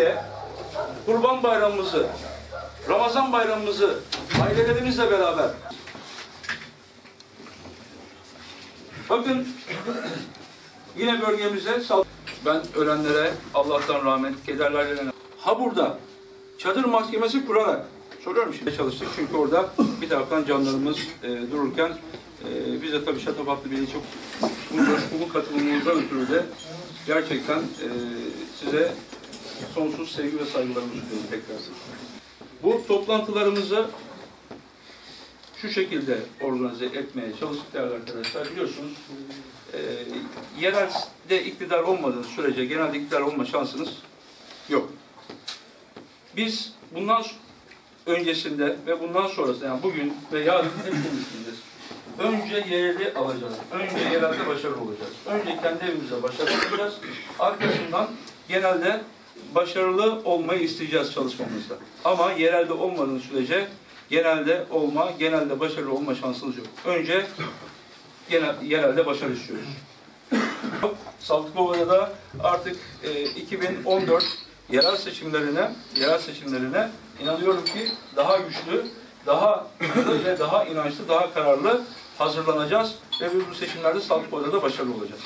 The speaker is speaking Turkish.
diye Kurban Bayramımızı, Ramazan Bayramımızı ailelerimizle beraber. Bakın yine bölgemize sal- ben ölenlere Allah'tan rahmet, kederlerle ha burada çadır mahkemesi kurarak soruyorum şimdi. Çalıştık. Çünkü orada bir taraftan canlarımız e, dururken e, biz de tabii Şatafatlı Bey'i çok bu coşkulu katılımınızdan ötürü de gerçekten e, size sonsuz sevgi ve saygılarımı sunuyorum tekrar. Bu toplantılarımızı şu şekilde organize etmeye çalıştık değerli arkadaşlar. Biliyorsunuz e, yerelde iktidar olmadığı sürece genelde iktidar olma şansınız yok. Biz bundan öncesinde ve bundan sonrasında yani bugün ve yarın hep. Önce yereli alacağız. Önce yerelde başarılı olacağız. Önce kendi evimize başarılı olacağız. Arkasından genelde başarılı olmayı isteyeceğiz çalışmamızda. Ama yerelde olmadığın sürece genelde olma, genelde başarılı olma şansınız yok. Önce genel, yerelde başarı istiyoruz. Saltıkova'da da artık e, 2014 yerel seçimlerine, yerel seçimlerine inanıyorum ki daha güçlü, daha güçlü ve daha inançlı, daha kararlı hazırlanacağız ve bu seçimlerde Saltıkova'da da başarılı olacağız.